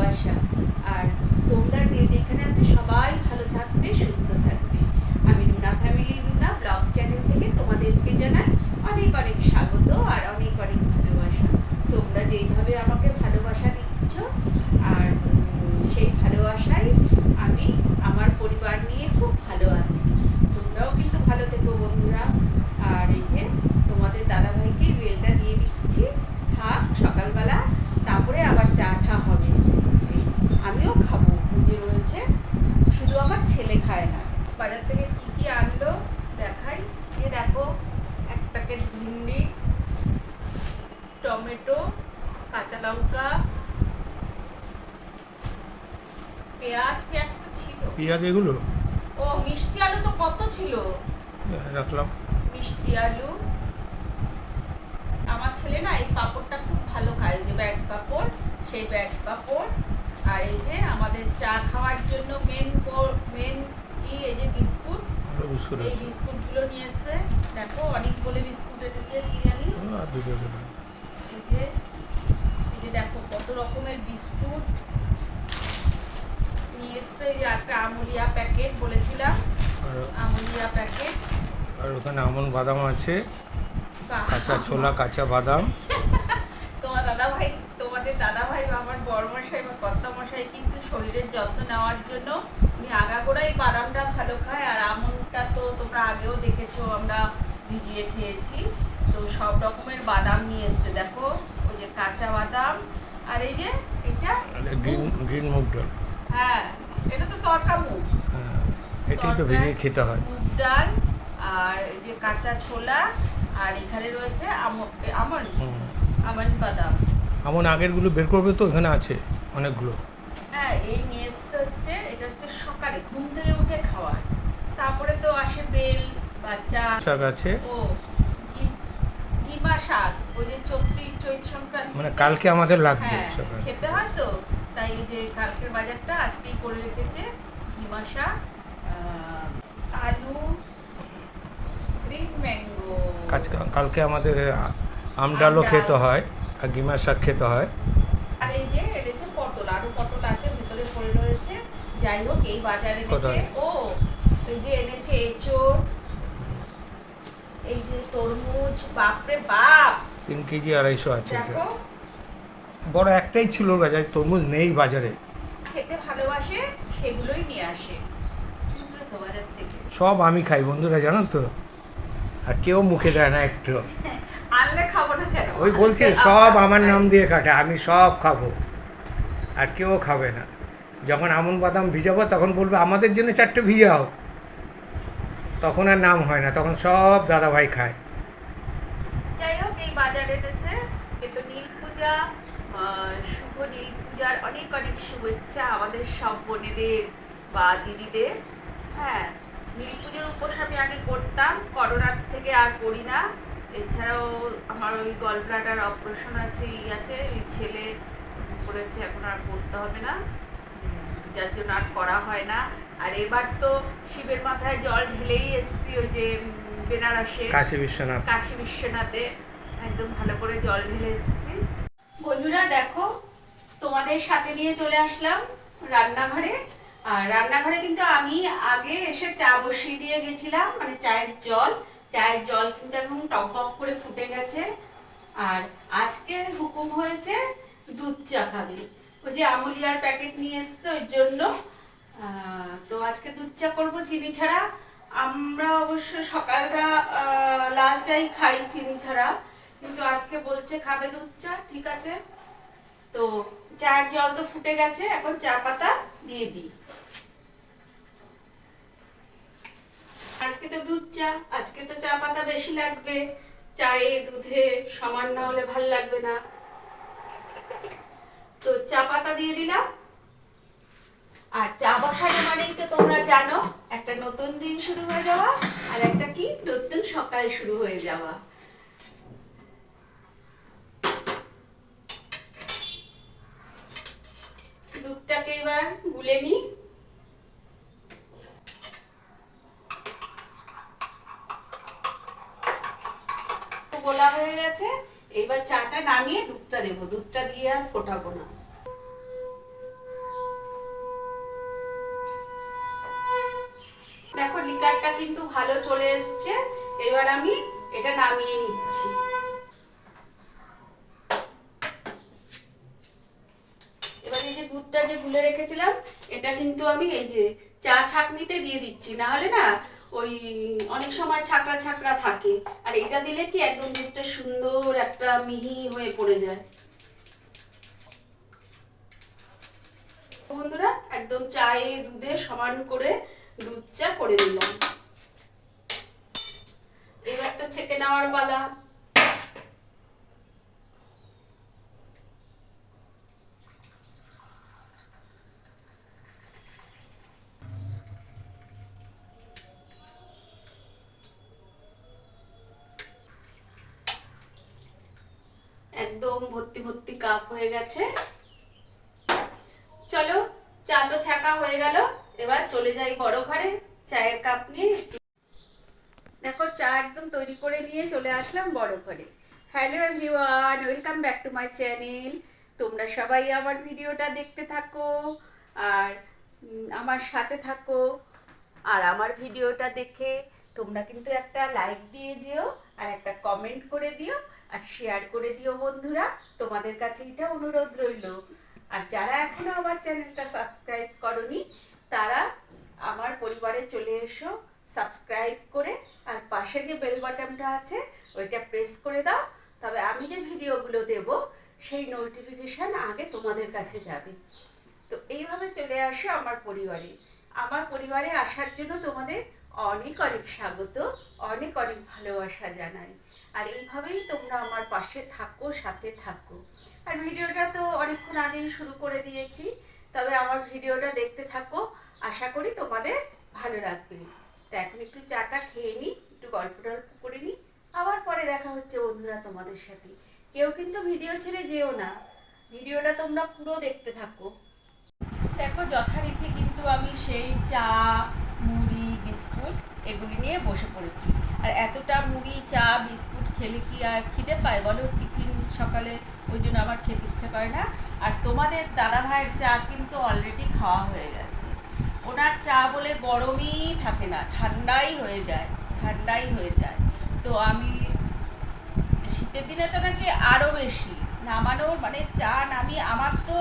ভালোবাসা। আর তোমরা যে যেখানে আছো, সবাই ভালো থাকবে, সুস্থ থাকবে। আমি Runa family Runa blog channel থেকে তোমাদেরকে জানাই অনেক অনেক স্বাগত আর অনেক অনেক ভালোবাসা। তোমরা যেইভাবে আমাকে ভালোবাসা দিচ্ছ, আর উম, সেই ভালোবাসায় আমি আমার পরিবার নিয়ে খুব ভালো আছি তোমরাও কিন্তু ভালো থেকো বন্ধুরা আর এই যে তোমাদের দাদাভাইকে বেলটা দিয়ে দিচ্ছি থাক সকালবেলা তারপরে আবার চা টা হবে এই যে, আমিও খাব বুঝে রয়েছে শুধু আমার ছেলে খায় না বাজার থেকে কি কি আনলো দেখাই। এ দেখো এক প্যাকেট ভিন্ডি টমেটো কাঁচা লঙ্কা পেঁয়াজ পেঁয়াজ তো ছিল। পেঁয়াজ এগুলো? ও মিষ্টি আলু তো কত ছিল? রাখলাম। মিষ্টি আলু। আমার ছেলে না এই পাঁপড়টা খুব ভালো খায় যে ব্যাট পাঁপড় সেই ব্যাট পাঁপড়। আর এই যে আমাদের চা খাওয়ার জন্য মেন মেন ই এই যে বিস্কুট এই বিস্কুটগুলো নিয়ে এসছে দেখো অনেক বলে বিস্কুট এনেছে কি জানি আর দুটো দিলাম এই যে এই যে দেখো কত রকমের বিস্কুট। নিয়ে এসছে এই যে একটা আমুলিয়া প্যাকেট বলেছিলাম। আমুলিয়া প্যাকেট। আর ওখানে আমন বাদাম আছে কাঁচা ছোলা কাঁচা বাদাম। তোমার দাদা ভাই তোমাদের দাদা ভাই আমার বড় মশাই বা কর্তা মশাই কিন্তু শরীরের যত্ন নেওয়ার জন্য উনি আগাগোড়াই বাদামটা ভালো খায় আর আমনটা তো তোমরা আগেও দেখেছ আমরা ভিজিয়ে খেয়েছি। তো সব রকমের বাদাম নিয়ে এসছে দেখো ওই যে কাঁচা বাদাম আর এই যে এটা গ্রিন গ্রিন মুগ ডাল। হ্যাঁ এটা তো তরকা মুগ। হ্যাঁ, এটাই তো ভেজে খেতে হয়। মুগ ডাল আর এই যে কাঁচা ছোলা আর এখানে রয়েছে আমন আমন বাদাম। আমন আগেরগুলো বের করবে তো এখানে আছে অনেকগুলো। হ্যাঁ এই হচ্ছে সকালে ঘুম থেকে উঠে খাওয়ার। তারপরে তো আসে বেল বাচ্চা শাক আছে। ও কিমা শাক ওই যে চৈত্রি চৈত সংক্রান্তি। মানে কালকে আমাদের লাগবে হ্যাঁ খেতে হয় তো? তাই এই যে কালকের বাজারটা আজকেই করে রেখেছে কিমা শাক আলু গ্রিন ম্যাঙ্গো কালকে আমাদের আ- আম ডালও খেতে হয় আর গিমার শাক খেতে হয়। আর এই যে এনেছে পটল আরও পটল আছে ভিতরে পড়ে রয়েছে। যাই হোক এই বাজারে এনেছে ও এই যে এনেছে এঁচড় এই যে তরমুজ বাপরে বাপ! তিন কেজি আড়াইশো আছে দেখো। বড় একটাই ছিল বাজারে তরমুজ নেই বাজারে। খেতে ভালোবাসে সেগুলোই নিয়ে আসে। সব আমি খাই বন্ধুরা জানো তো? আর কেউ মুখে দেয় না একটু। আনলে খাব না কেন? ওই বলছে সব আমার নাম দিয়ে কাটে আমি সব খাব। আর কেউ খাবে না। যখন আমন বাদাম ভিজাবো, তখন বলবে, আমাদের জন্য চারটে ভিজাও। তখন আর নাম হয় না, তখন সব দাদাভাই খায়। যাই হোক, এই বাজারে এনেছে কিন্তু নীল পূজা শুভ নীল পূজার অনেক অনেক শুভেচ্ছা আমাদের সব বোনেদের বা দিদিদের। হ্যাঁ নীল পুজোর উপোস আমি আগে করতাম, করোনার থেকে আর করি না। এছাড়াও আমার ওই গল ব্লাডার অপারেশন আছে, ই আছে এই ছেলে করেছে এখন আর করতে হবে না। যার জন্য আর করা হয় না। আর এবার তো শিবের মাথায় জল ঢেলেই এসছি ওই যে বেনারসে কাশী বিশ্বনাথ। কাশী বিশ্বনাথে। একদম ভালো করে জল ঢেলে এসেছি। বন্ধুরা দেখো তোমাদের সাথে নিয়ে চলে আসলাম রান্নাঘরে। আর রান্নাঘরে কিন্তু আমি আগে এসে চা বসিয়ে দিয়ে গেছিলাম মানে চায়ের জল। চায়ের জল কিন্তু একদম টক টক করে ফুটে গেছে। আর আজকে হুকুম হয়েছে দুধ চা খাবে। ওই যে আমুলিয়ার প্যাকেট নিয়ে এসছে, ওই জন্য তো আজকে দুধ চা করব চিনি ছাড়া। আমরা অবশ্য সকালটা লাল চাই খাই চিনি ছাড়া, কিন্তু আজকে বলছে খাবে দুধ চা, ঠিক আছে? তো চার জল তো ফুটে গেছে, এখন চা পাতা দিয়ে দিই। আজকে তো দুধ চা, আজকে তো চা পাতা বেশি লাগবে। চায়ে দুধে সমান না হলে ভালো লাগবে না। তো চা পাতা দিয়ে দিলাম। আর চা বসানো মানেই তো তোমরা জানো, একটা নতুন দিন শুরু হয়ে যাওয়া আর একটা কি নতুন সকাল শুরু হয়ে যাওয়া। দুধটাকে এবার গুলে নিই গোলা হয়ে গেছে। এবার চাটা নামিয়ে দুধটা দেবো। দুধটা দিয়ে আর ফোটাবো না। দেখো লিকারটা কিন্তু ভালো চলে এসছে। এবার আমি এটা নামিয়ে নিচ্ছি। এবার এই যে দুধটা যে গুলে রেখেছিলাম, এটা কিন্তু আমি এই যে চা ছাকনিতে দিয়ে দিচ্ছি। না হলে না ওই অনেক সময় ছাকড়া ছাকড়া থাকে। আর এটা দিলে কি একদম দুধটা সুন্দর একটা মিহি হয়ে পড়ে যায়। বন্ধুরা, একদম চায়ে দুধে সমান করে দুধ চা করে দিলাম এবার তো ছেঁকে নেওয়ার পালা। ভর্তি ভর্তি কাপ হয়ে গেছে। চলো, চা তো ছাকা হয়ে গেল। এবার চলে যাই বড় ঘরে, চায়ের কাপ নিয়ে। দেখো, চা একদম তৈরি করে নিয়ে চলে আসলাম বড় ঘরে। Hello everyone welcome back to my channel তোমরা সবাই আমার ভিডিওটা দেখতে থাকো আর আমার সাথে থাকো। আর আমার ভিডিওটা দেখে তোমরা কিন্তু একটা লাইক দিয়ে যেও আর একটা কমেন্ট করে দিও। আর শেয়ার করে দিও বন্ধুরা। তোমাদের কাছে এটা অনুরোধ রইল। আর যারা এখনও আমার চ্যানেলটা সাবস্ক্রাইব করনি, তারা আমার পরিবারে চলে এসো সাবস্ক্রাইব করে, আর পাশে যে বেল বাটনটা আছে, ওইটা প্রেস করে দাও। তবে আমি যে ভিডিওগুলো দেব, সেই নোটিফিকেশান আগে তোমাদের কাছে যাবে। তো এইভাবে চলে আসো আমার পরিবারে। আমার পরিবারে আসার জন্য তোমাদের অনেক অনেক স্বাগত, অনেক অনেক ভালোবাসা জানাই। আর এইভাবেই তোমরা আমার পাশে থাকো, সাথে থাকো। আর ভিডিওটা তো অনেকক্ষণ আগেই শুরু করে দিয়েছি, তবে আমার ভিডিওটা দেখতে থাকো। আশা করি তোমাদের ভালো লাগবে। তো এখন একটু চাটা খেয়ে নিই একটু গল্প টল্প করে নিই আবার পরে দেখা হচ্ছে বন্ধুরা তোমাদের সাথে। কেউ কিন্তু ভিডিও ছেড়ে যেও না। ভিডিওটা তোমরা পুরো দেখতে থাকো। দেখো, যথারীতি কিন্তু আমি সেই চা, মুড়ি, বিস্কুট এগুলি নিয়ে বসে পড়েছি। আর এতটা মুড়ি, চা, বিস্কুট খেলে কি আর খিদে পায়? বলো, টিফিন সকালে ওই জন্য আমার খেতে ইচ্ছে করে না। আর তোমাদের দাদা ভাইয়ের চা কিন্তু অলরেডি খাওয়া হয়ে গেছে। ওনার চা বলে গরমই থাকে না, ঠান্ডাই হয়ে যায়, ঠান্ডাই হয়ে যায়। তো আমি, শীতের দিনে তো নাকি আরও বেশি নামানোর মানে চা নামি আমার তো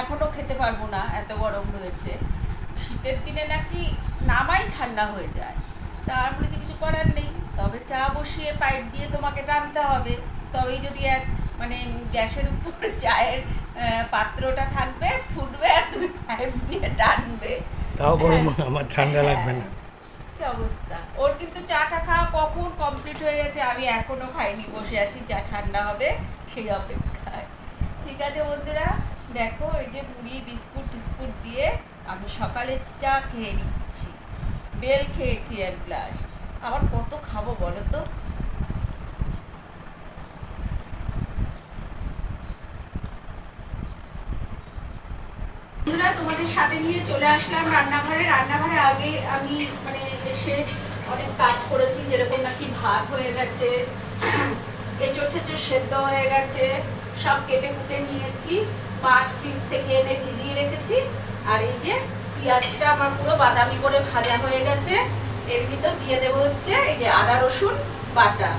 এখনও খেতে পারব না, এত গরম রয়েছে। শীতের দিনে নাকি নামাই ঠান্ডা হয়ে যায়। তা বলেছি, কিছু করার নেই। তবে চা বসিয়ে পাইপ দিয়ে তোমাকে টানতে হবে। তবেই যদি এক মানে গ্যাসের উপর চায়ের পাত্রটা থাকবে ফুটবে আর তুমি পাইপ দিয়ে টানবে। তাও গরম হ্যাঁ। আমার ঠান্ডা লাগবে না। কি অবস্থা? ওর কিন্তু চাটা খাওয়া কখন কমপ্লিট হয়ে গেছে আমি এখনও খাইনি বসে আছি চা ঠান্ডা হবে সেই অপেক্ষায়। ঠিক আছে বন্ধুরা দেখো এই যে মুড়ি বিস্কুট টিস্কুট দিয়ে আমি সকালে চা খেয়ে নিচ্ছি। বেল খেয়েছি এক গ্লাস। আবার কত খাব বলো তো? তোমাদের সাথে নিয়ে চলে আসলাম রান্নাঘরে। রান্নাঘরে আগে আমি মানে এসে অনেক কাজ করেছি, যেরকম নাকি ভাত হয়ে গেছে এঁচড় ঠেচড় সেদ্ধ হয়ে গেছে, সব কেটে কুটে নিয়েছি। মাছ ফ্রিজ থেকে এনে ভিজিয়ে রেখেছি। আর এই যে পেঁয়াজটা আমার পুরো বাদামি করে ভাজা হয়ে গেছে। এর ভিতর দিয়ে দেবো হচ্ছে এই যে আদা, রসুন, বাটা।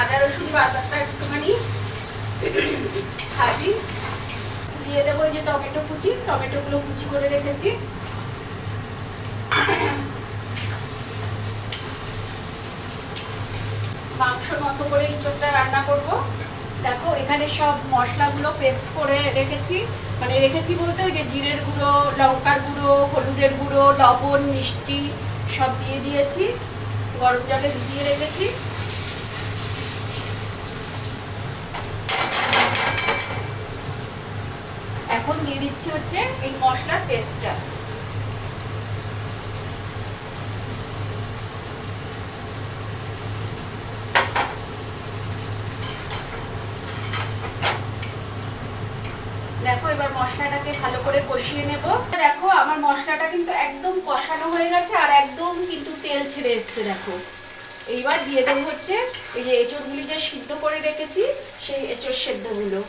আদা, রসুন, বাটাটা একটুখানি দিয়ে দেবো যে টমেটো কুচি। কুচি করে রেখেছি। মতো করে ইঁচড়টা রান্না করব। দেখো, এখানে সব মশলাগুলো পেস্ট করে রেখেছি। মানে রেখেছি বলতে ওই যে জিরের গুঁড়ো, লঙ্কার গুঁড়ো, হলুদের গুঁড়ো, লবণ, মিষ্টি সব দিয়ে দিয়েছি। গরম জলে ভিজিয়ে রেখেছি। এখন দিয়ে দিচ্ছি হচ্ছে এই মশলার পেস্টটা করে কষিয়ে নেব। দেখো, আমার মশলাটা কিন্তু একদম কষানো হয়ে গেছে আর একদম কিন্তু তেল ছেড়ে এসছে, দেখো। এইবার দিয়ে দেবো হচ্ছে এই যে এঁচড়গুলি যে সিদ্ধ করে রেখেছি, সেই এঁচড় সেদ্ধগুলো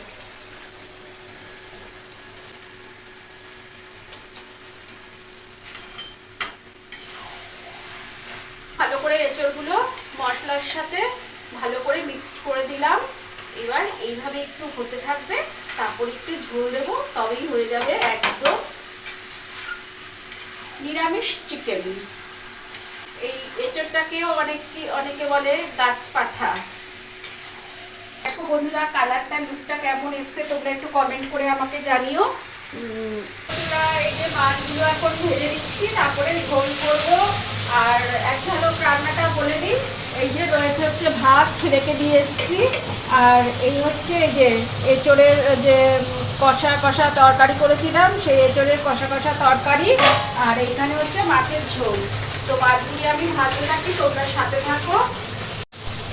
ভালো করে এঁচড়গুলো মশলার সাথে ভালো করে মিক্স করে দিলাম এবার এইভাবে একটু হতে থাকবে তারপর একটু ঝোল দেবো তবেই হয়ে যাবে একদম চিকেন এই এঁচড়টাকেও অনেকে অনেকে বলে গাছ পাঠা। দেখো বন্ধুরা কালারটা লুকটা কেমন এসছে তোমরা একটু কমেন্ট করে আমাকে জানিও। বন্ধুরা, এই যে মাছগুলো এখন ভেজে তারপরে করব। আর এক রান্নাটা বলে এই যে রয়েছে হচ্ছে ভাত ছেলেকে দিয়ে এসেছি। আর এই হচ্ছে এই যে এঁচড়ের যে কষা কষা তরকারি করেছিলাম, সেই এঁচড়ের কষা কষা তরকারি। আর এইখানে হচ্ছে মাছের ঝোল। তো মাছগুলি আমি ভাজতে রাখি তোমরা সাথে থাকো।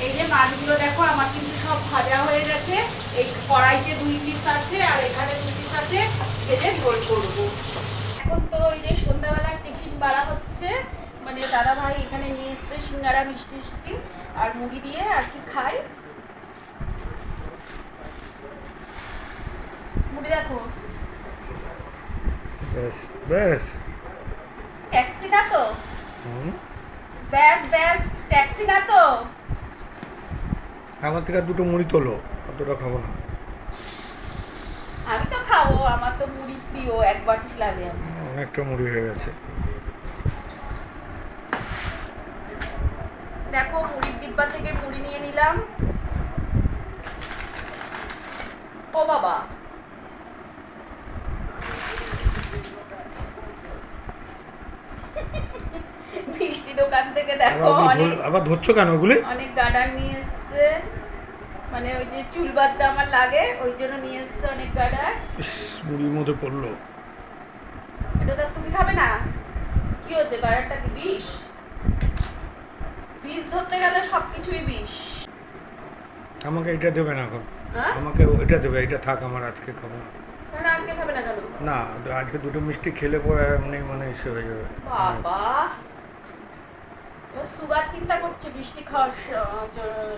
এই যে মাছগুলো দেখো, আমার কিন্তু সব ভাজা হয়ে গেছে। এই কড়াইতে দুই পিস আছে, আর এখানে দুই পিস আছে, ভেজে ঝোল করব। এখন তো ওই যে সন্ধ্যাবেলার টিফিন বাড়া হচ্ছে। মানে দাদা ভাই এখানে নিয়ে এসছে, সিঙ্গারা মিষ্টি মিষ্টি, আর মুড়ি দিয়ে আর কি খাই। দেখো। বেশ বেশ। ট্যাক্সি না তো। ব্যাস ব্যাস ট্যাক্সি না তো? আমার থেকে দুটো মুড়ি তোলো অতটা খাব না। আমি তো খাব আমার তো মুড়ি প্রিয় একবার লাগে। অনেকটা মুড়ি হয়ে গেছে। দেখো মুড়ির ডিব্বা থেকে মুড়ি নিয়ে নিলাম। ও বাবা। মিষ্টি দোকান থেকে দেখো আবার অনেক আবার ধরছো কেন ওগুলি? অনেক গার্ডার নিয়ে এসছে। মানে ওই যে চুল বাঁধতে আমার লাগে ওই জন্য নিয়ে এসছে অনেক গার্ডার মুড়ির মধ্যে পড়ল। এটা তো তুমি খাবে না? কি হচ্ছে কি বিষ? বিষ ধরতে গেলে সব কিছুই বিষ। আমাকে এটা দেবে না এখন। হ্যাঁ? আমাকে ওইটা দেবে এটা থাক আমার আজকে খাব না আজকে খাবে না কেন? না আজকে দুটো মিষ্টি খেলে পরে এমনি মানে ইসে হয়ে যাবে। বাবা! সুগার চিন্তা করছে বৃষ্টি খাওয়ার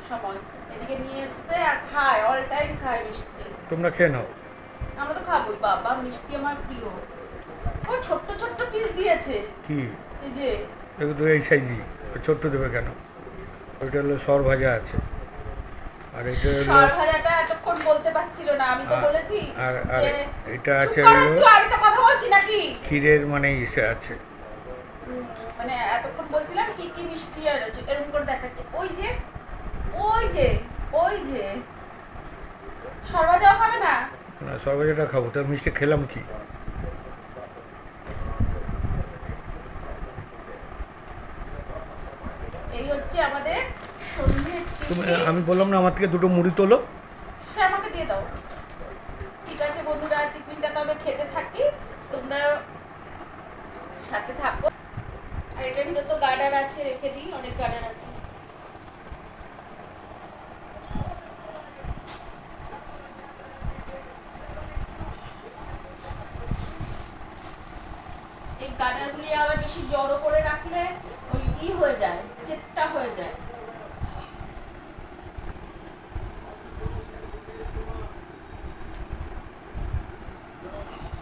সময়। এদিকে নিয়ে এসছে আর খায় অল টাইম খায় মিষ্টি। তোমরা খেয়ে নাও। আমরা তো খাবোই বাবা মিষ্টি আমার প্রিয়। ও ছোট্ট ছোট্ট পিস দিয়েছে। কি? এই যে। এগুলো এই সাইজই ছোট্ট দেবে কেন? ওইটা হলো সর ভাজা আছে। আর এটা হলো সর ভাজাটা এতক্ষণ বলতে পারছিল না আমি তো বলেছি আর আর এটা আছে হলো আমি তো কথা বলছি নাকি? ক্ষীরের মানে ইসে আছে। মানে এতক্ষণ বলছিলাম কি কি মিষ্টি আর আছে? এরকম করে দেখাচ্ছে। ওই যে ওই যে ওই যে। সরভাজাও খাবে না? না সর ভাজাটা খাব তো মিষ্টি খেলাম কি? এই হচ্ছে আমাদের তুমি আমি বললাম না আমার থেকে দুটো মুড়ি তোলো। সে আমাকে দিয়ে দাও। ঠিক আছে বন্ধুরা টিফিনটা তবে খেতে থাকি। তোমরা সাথে থাকো এটার ভিতর তো গার্ডার আছে, রেখে দিই, অনেক গার্ডার আছে। গার্ডারগুলি আবার বেশি জড়ো করে রাখলে ওই ই হয়ে যায় চেপটা হয়ে যায়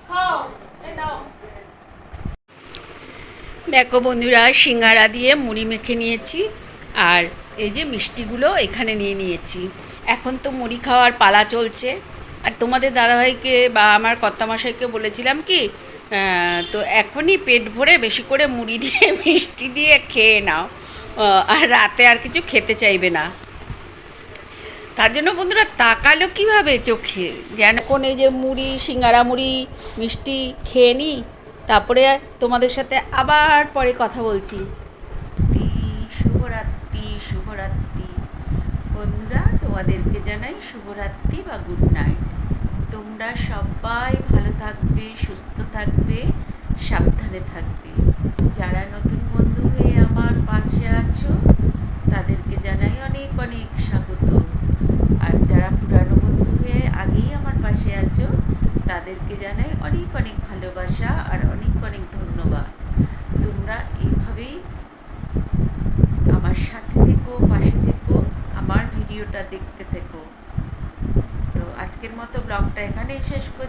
খাও এই নাও দেখো বন্ধুরা, সিঙ্গারা দিয়ে মুড়ি মেখে নিয়েছি আর এই যে মিষ্টিগুলো এখানে নিয়ে নিয়েছি। এখন তো মুড়ি খাওয়ার পালা চলছে। আর তোমাদের দাদাভাইকে বা আমার কর্তামশাইকে বলেছিলাম কি তো এখনই পেট ভরে বেশি করে মুড়ি দিয়ে, মিষ্টি দিয়ে খেয়ে নাও। আর রাতে আর কিছু খেতে চাইবে না। তার জন্য বন্ধুরা, তাকালো কীভাবে চোখে? যেন কোন এই যে মুড়ি, সিঙ্গারা মুড়ি, মিষ্টি খেয়ে নিই। তারপরে তোমাদের সাথে আবার পরে কথা বলছি। শুভরাত্রি শুভরাত্রি। বন্ধুরা, তোমাদেরকে জানাই শুভরাত্রি বা গুড নাইট তোমরা সবাই ভালো থাকবে, সুস্থ থাকবে, সাবধানে থাকবে। যারা নতুন বন্ধু হয়ে আমার পাশে আছো, তাদেরকে জানাই অনেক অনেক স্বাগত। আর যারা পুরানো বন্ধু হয়ে আগেই আমার পাশে আছো, তাদেরকে জানাই অনেক অনেক ভালোবাসা তোমরা crítica